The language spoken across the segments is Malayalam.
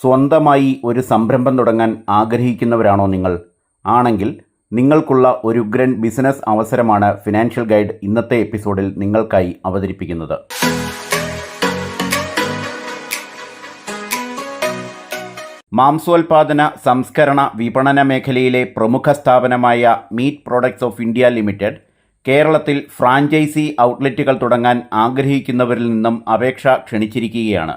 സ്വന്തമായി ഒരു സംരംഭം തുടങ്ങാൻ ആഗ്രഹിക്കുന്നവരാണോ നിങ്ങൾ? ആണെങ്കിൽ നിങ്ങൾക്കുള്ള ഒരു ഉഗ്രൻ ബിസിനസ് അവസരമാണ് ഫിനാൻഷ്യൽ ഗൈഡ് ഇന്നത്തെ എപ്പിസോഡിൽ നിങ്ങൾക്കായി അവതരിപ്പിക്കുന്നത്. മാംസോൽപാദന സംസ്കരണ വിപണന മേഖലയിലെ പ്രമുഖ സ്ഥാപനമായ meat products of India limited കേരളത്തിൽ ഫ്രാഞ്ചൈസി ഔട്ട്ലെറ്റുകൾ തുടങ്ങാൻ ആഗ്രഹിക്കുന്നവരിൽ നിന്നും അപേക്ഷ ക്ഷണിച്ചിരിക്കുകയാണ്.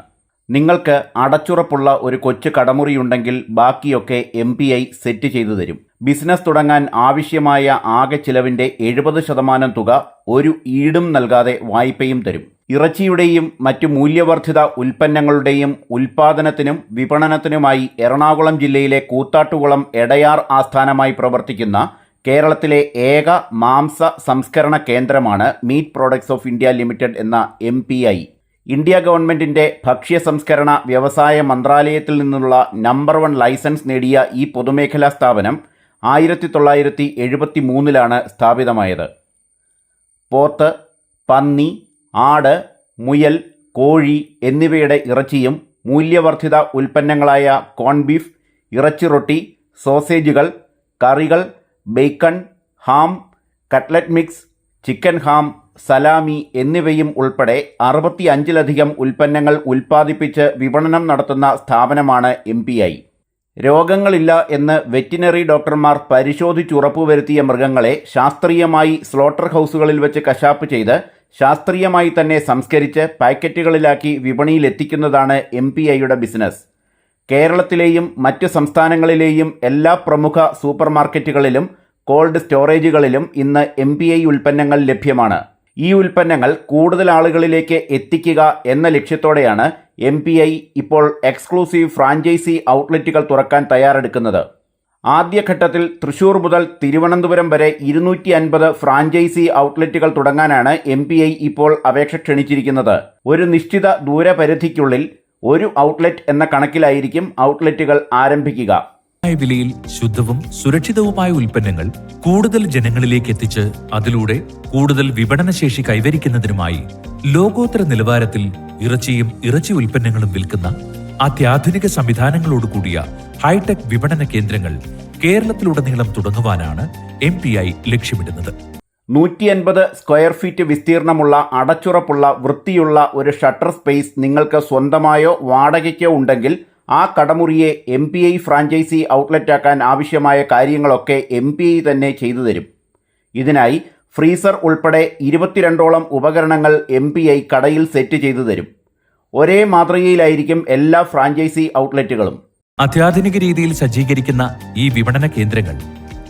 നിങ്ങൾക്ക് അടച്ചുറപ്പുള്ള ഒരു കൊച്ചു കടമുറിയുണ്ടെങ്കിൽ ബാക്കിയൊക്കെ എം പി ഐ സെറ്റ് ചെയ്തു തരും. ബിസിനസ് തുടങ്ങാൻ ആവശ്യമായ ആകെ ചിലവിന്റെ എഴുപത് ശതമാനം തുക ഒരു ഈടും നൽകാതെ വായ്പയും തരും. ഇറച്ചിയുടെയും മറ്റു മൂല്യവർദ്ധിത ഉൽപ്പന്നങ്ങളുടെയും ഉൽപാദനത്തിനും വിപണനത്തിനുമായി എറണാകുളം ജില്ലയിലെ കൂത്താട്ടുകുളം എടയാർ ആസ്ഥാനമായി പ്രവർത്തിക്കുന്ന കേരളത്തിലെ ഏക മാംസ സംസ്കരണ കേന്ദ്രമാണ് meat products of India limited എന്ന എം ഇന്ത്യ ഗവൺമെന്റിന്റെ ഭക്ഷ്യ സംസ്കരണ വ്യവസായ മന്ത്രാലയത്തിൽ നിന്നുള്ള നമ്പർ വൺ ലൈസൻസ് നേടിയ ഈ പൊതുമേഖലാ സ്ഥാപനം ആയിരത്തി തൊള്ളായിരത്തി എഴുപത്തി മൂന്നിലാണ് സ്ഥാപിതമായത്. പോത്ത് പന്നി ആട് മുയൽ കോഴി എന്നിവയുടെ ഇറച്ചിയും മൂല്യവർദ്ധിത ഉൽപ്പന്നങ്ങളായ കോൺ ബീഫ് ഇറച്ചി റൊട്ടി സോസേജുകൾ കറികൾ bacon ham cutlet mix chicken ham salami എന്നിവയും ഉൾപ്പെടെ അറുപത്തി അഞ്ചിലധികം ഉൽപ്പന്നങ്ങൾ ഉൽപ്പാദിപ്പിച്ച് വിപണനം നടത്തുന്ന സ്ഥാപനമാണ് എം പി ഐ. രോഗങ്ങളില്ല എന്ന് വെറ്റിനറി ഡോക്ടർമാർ പരിശോധിച്ചുറപ്പുവരുത്തിയ മൃഗങ്ങളെ ശാസ്ത്രീയമായി സ്ലോട്ടർ ഹൗസുകളിൽ വെച്ച് കശാപ്പ് ചെയ്ത് ശാസ്ത്രീയമായി തന്നെ സംസ്കരിച്ച് പാക്കറ്റുകളിലാക്കി വിപണിയിലെത്തിക്കുന്നതാണ് എം പി ഐയുടെ ബിസിനസ്. കേരളത്തിലെയും മറ്റ് സംസ്ഥാനങ്ങളിലെയും എല്ലാ പ്രമുഖ സൂപ്പർമാർക്കറ്റുകളിലും കോൾഡ് സ്റ്റോറേജുകളിലും ഇന്ന് എം ഉൽപ്പന്നങ്ങൾ ലഭ്യമാണ്. ഈ ഉൽപ്പന്നങ്ങൾ കൂടുതൽ ആളുകളിലേക്ക് എത്തിക്കുക എന്ന ലക്ഷ്യത്തോടെയാണ് എം പി ഐ ഇപ്പോൾ എക്സ്ക്ലൂസീവ് ഫ്രാഞ്ചൈസി ഔട്ട്ലെറ്റുകൾ തുറക്കാൻ തയ്യാറെടുക്കുന്നത്. ആദ്യഘട്ടത്തിൽ തൃശൂർ മുതൽ തിരുവനന്തപുരം വരെ ഇരുന്നൂറ്റി അൻപത് ഫ്രാഞ്ചൈസി ഔട്ട്ലെറ്റുകൾ തുടങ്ങാനാണ് എം പി ഐ ഇപ്പോൾ അപേക്ഷ ക്ഷണിച്ചിരിക്കുന്നത്. ഒരു നിശ്ചിത ദൂരപരിധിക്കുള്ളിൽ ഒരു ഔട്ട്ലെറ്റ് എന്ന കണക്കിലായിരിക്കും ഔട്ട്ലെറ്റുകൾ ആരംഭിക്കുക. വിലയിൽ ശുദ്ധവും സുരക്ഷിതവുമായ ഉൽപ്പന്നങ്ങൾ കൂടുതൽ ജനങ്ങളിലേക്ക് എത്തിച്ച് അതിലൂടെ കൂടുതൽ വിപണനശേഷി കൈവരിക്കുന്നതിനുമായി ലോകോത്തര നിലവാരത്തിൽ ഇറച്ചിയും ഇറച്ചി ഉൽപ്പന്നങ്ങളും വിൽക്കുന്ന അത്യാധുനിക സംവിധാനങ്ങളോട് കൂടിയ ഹൈടെക് വിപണന കേന്ദ്രങ്ങൾ കേരളത്തിലുടനീളം തുടങ്ങുവാനാണ് എം പി ഐ ലക്ഷ്യമിടുന്നത്. നൂറ്റി അൻപത് സ്ക്വയർ ഫീറ്റ് വിസ്തീർണമുള്ള അടച്ചുറപ്പുള്ള വൃത്തിയുള്ള ഒരു ഷട്ടർ സ്പേസ് നിങ്ങൾക്ക് സ്വന്തമായോ വാടകയ്ക്കോ ഉണ്ടെങ്കിൽ ആ കടമുറിയെ എം പി ഐ ഫ്രാഞ്ചൈസി ഔട്ട്ലെറ്റാക്കാൻ ആവശ്യമായ കാര്യങ്ങളൊക്കെ എം പി ഐ തന്നെ ചെയ്തു തരും. ഇതിനായി ഫ്രീസർ ഉൾപ്പെടെ ഇരുപത്തിരണ്ടോളം ഉപകരണങ്ങൾ എം പി ഐ കടയിൽ സെറ്റ് ചെയ്തു തരും. ഒരേ മാതൃകയിലായിരിക്കും എല്ലാ ഫ്രാഞ്ചൈസി ഔട്ട്ലെറ്റുകളും അത്യാധുനിക രീതിയിൽ സജ്ജീകരിക്കുന്ന ഈ വിപണന കേന്ദ്രങ്ങൾ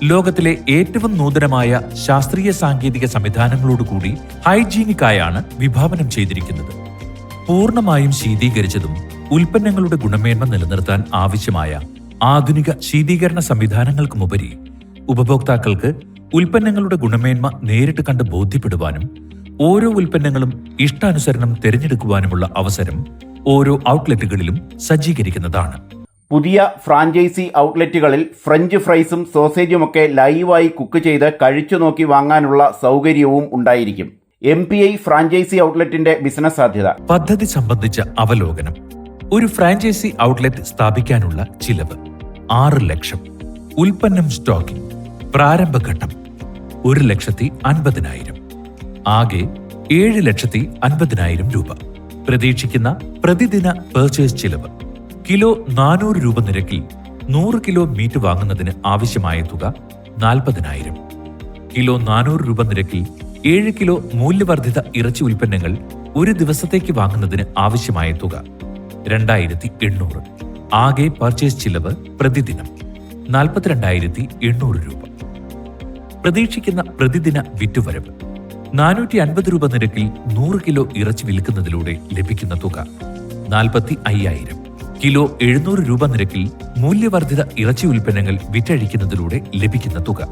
ലോകത്തിലെ ഏറ്റവും നൂതനമായ ശാസ്ത്രീയ സാങ്കേതിക സംവിധാനങ്ങളോടുകൂടി ഹൈജീനിക്കായാണ് വിഭാവനം ചെയ്തിരിക്കുന്നത്. പൂർണമായും ശീതീകരിച്ചതും ഉൽപ്പന്നങ്ങളുടെ ഗുണമേന്മ നിലനിർത്താൻ ആവശ്യമായ ആധുനിക ശീതീകരണ സംവിധാനങ്ങൾക്കുമുപരി ഉപഭോക്താക്കൾക്ക് ഉൽപ്പന്നങ്ങളുടെ ഗുണമേന്മ നേരിട്ട് കണ്ട് ബോധ്യപ്പെടുവാനും ഓരോ ഉൽപ്പന്നങ്ങളും ഇഷ്ടാനുസരണം തിരഞ്ഞെടുക്കുവാനുമുള്ള അവസരം ഓരോ ഔട്ട്ലെറ്റുകളിലും സജ്ജീകരിക്കുന്നതാണ്. പുതിയ ഫ്രാഞ്ചൈസി ഔട്ട്ലെറ്റുകളിൽ ഫ്രഞ്ച് ഫ്രൈസും സോസേജുമൊക്കെ ലൈവായി കുക്ക് ചെയ്ത് കഴിച്ചു നോക്കി വാങ്ങാനുള്ള സൗകര്യവും ഉണ്ടായിരിക്കും. എം പി ഐ ഫ്രാഞ്ചൈസി ഔട്ട്ലെറ്റിന്റെ ബിസിനസ് സാധ്യത പദ്ധതി സംബന്ധിച്ച അവലോകനം. ഒരു ഫ്രാഞ്ചൈസി ഔട്ട്ലെറ്റ് സ്ഥാപിക്കാനുള്ള ചിലവ് ആറ് ലക്ഷം. ഉൽപ്പന്നം സ്റ്റോക്കിംഗ് പ്രാരംഭഘട്ടം ഒരു ലക്ഷത്തി അൻപതിനായിരം. ആകെ ഏഴ് ലക്ഷത്തി അൻപതിനായിരം രൂപ. പ്രതീക്ഷിക്കുന്ന പ്രതിദിന പർച്ചേസ് ചിലവ് കിലോ നാനൂറ് രൂപ നിരക്കിൽ നൂറ് കിലോ മീറ്റ് വാങ്ങുന്നതിന് ആവശ്യമായ തുക നാൽപ്പതിനായിരം. കിലോ നാനൂറ് രൂപ നിരക്കിൽ ഏഴ് കിലോ മൂല്യവർദ്ധിത ഇറച്ചി ഉൽപ്പന്നങ്ങൾ ഒരു ദിവസത്തേക്ക് വാങ്ങുന്നതിന് ആവശ്യമായ തുക രണ്ടായിരത്തി എണ്ണൂറ് ആകെ പർച്ചേസ് ചിലവ് പ്രതിദിനം നാൽപ്പത്തിരണ്ടായിരത്തി എണ്ണൂറ് രൂപ. പ്രതീക്ഷിക്കുന്ന പ്രതിദിന വിറ്റുവരവ് നാനൂറ്റി അൻപത് രൂപ നിരക്കിൽ നൂറ് കിലോ ഇറച്ചി വിൽക്കുന്നതിലൂടെ ലഭിക്കുന്ന തുക നാൽപ്പത്തി അയ്യായിരം കിലോ എഴുന്നൂറ് രൂപ നിരക്കിൽ മൂല്യവർദ്ധിത ഇറച്ചി ഉൽപ്പന്നങ്ങൾ വിറ്റഴിക്കുന്നതിലൂടെ ലഭിക്കുന്ന തുക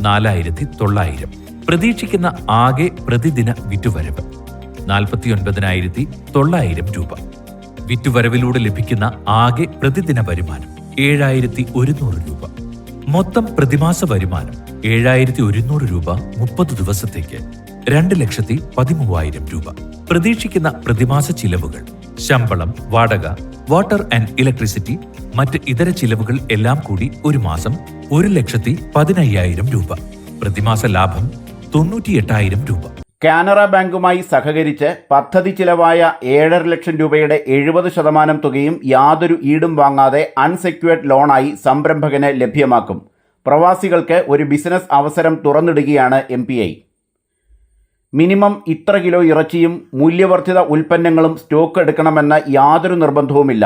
നാലായിരത്തി തൊള്ളായിരം പ്രതീക്ഷിക്കുന്ന ആകെ പ്രതിദിന വിറ്റുവരവ് നാൽപ്പത്തി ഒൻപതിനായിരത്തി തൊള്ളായിരം രൂപ. വിറ്റുവരവിലൂടെ ലഭിക്കുന്ന ആകെ പ്രതിദിന വരുമാനം ഏഴായിരത്തി ഒരുന്നൂറ് രൂപ. മൊത്തം പ്രതിമാസ വരുമാനം ഏഴായിരത്തി ഒരുന്നൂറ് രൂപ മുപ്പത് ദിവസത്തേക്ക് രണ്ട് ലക്ഷത്തി പതിമൂവായിരം രൂപ. പ്രതീക്ഷിക്കുന്ന പ്രതിമാസ ചിലവുകൾ ശമ്പളം വാടക വാട്ടർ ആൻഡ് ഇലക്ട്രിസിറ്റി മറ്റ് ഇതര ചിലവുകൾ എല്ലാം കൂടി ഒരു മാസം ഒരു ലക്ഷത്തി പതിനയ്യായിരം രൂപ. പ്രതിമാസ ലാഭം തൊണ്ണൂറ്റിയെട്ടായിരം രൂപ. കാനറ ബാങ്കുമായി സഹകരിച്ച് പദ്ധതി ചിലവായ ഏഴര ലക്ഷം രൂപയുടെ എഴുപത് ശതമാനം തുകയും യാതൊരു ഈടും വാങ്ങാതെ അൺസെക്യൂർഡ് ലോണായി സംരംഭകന് ലഭ്യമാക്കും. പ്രവാസികൾക്ക് ഒരു ബിസിനസ് അവസരം തുറന്നിടുകയാണ് എം പി ഐ. മിനിമം ഇത്ര കിലോ ഇറച്ചിയും മൂല്യവർദ്ധിത ഉൽപ്പന്നങ്ങളും സ്റ്റോക്ക് എടുക്കണമെന്ന യാതൊരു നിർബന്ധവുമില്ല.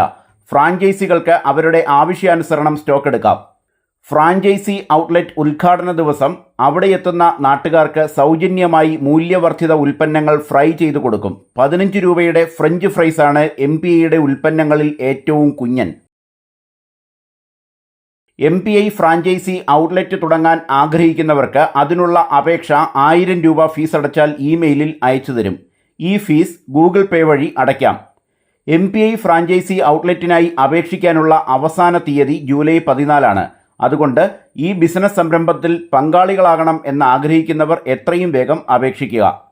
ഫ്രാഞ്ചൈസികൾക്ക് അവരുടെ ആവശ്യാനുസരണം സ്റ്റോക്ക് എടുക്കാം. ഫ്രാഞ്ചൈസി ഔട്ട്ലെറ്റ് ഉദ്ഘാടന ദിവസം അവിടെ എത്തുന്ന നാട്ടുകാർക്ക് സൗജന്യമായി മൂല്യവർദ്ധിത ഉൽപ്പന്നങ്ങൾ ഫ്രൈ ചെയ്തു കൊടുക്കും. പതിനഞ്ച് രൂപയുടെ ഫ്രഞ്ച് ഫ്രൈസാണ് എം പി ഐയുടെ ഉൽപ്പന്നങ്ങളിൽ ഏറ്റവും കുഞ്ഞൻ. M P I franchise outlet തുടങ്ങാൻ ആഗ്രഹിക്കുന്നവർക്ക് അതിനുള്ള അപേക്ഷ ആയിരം രൂപ ഫീസ് അടച്ചാൽ ഇമെയിലിൽ അയച്ചു തരും. ഈ ഫീസ് ഗൂഗിൾ പേ വഴി അടയ്ക്കാം. എം പി ഐ ഫ്രാഞ്ചൈസി ഔട്ട്ലെറ്റിനായി അപേക്ഷിക്കാനുള്ള അവസാന തീയതി ജൂലൈ പതിനാലാണ്. അതുകൊണ്ട് ഈ ബിസിനസ് സംരംഭത്തിൽ പങ്കാളികളാകണം എന്ന് ആഗ്രഹിക്കുന്നവർ എത്രയും വേഗം അപേക്ഷിക്കുക.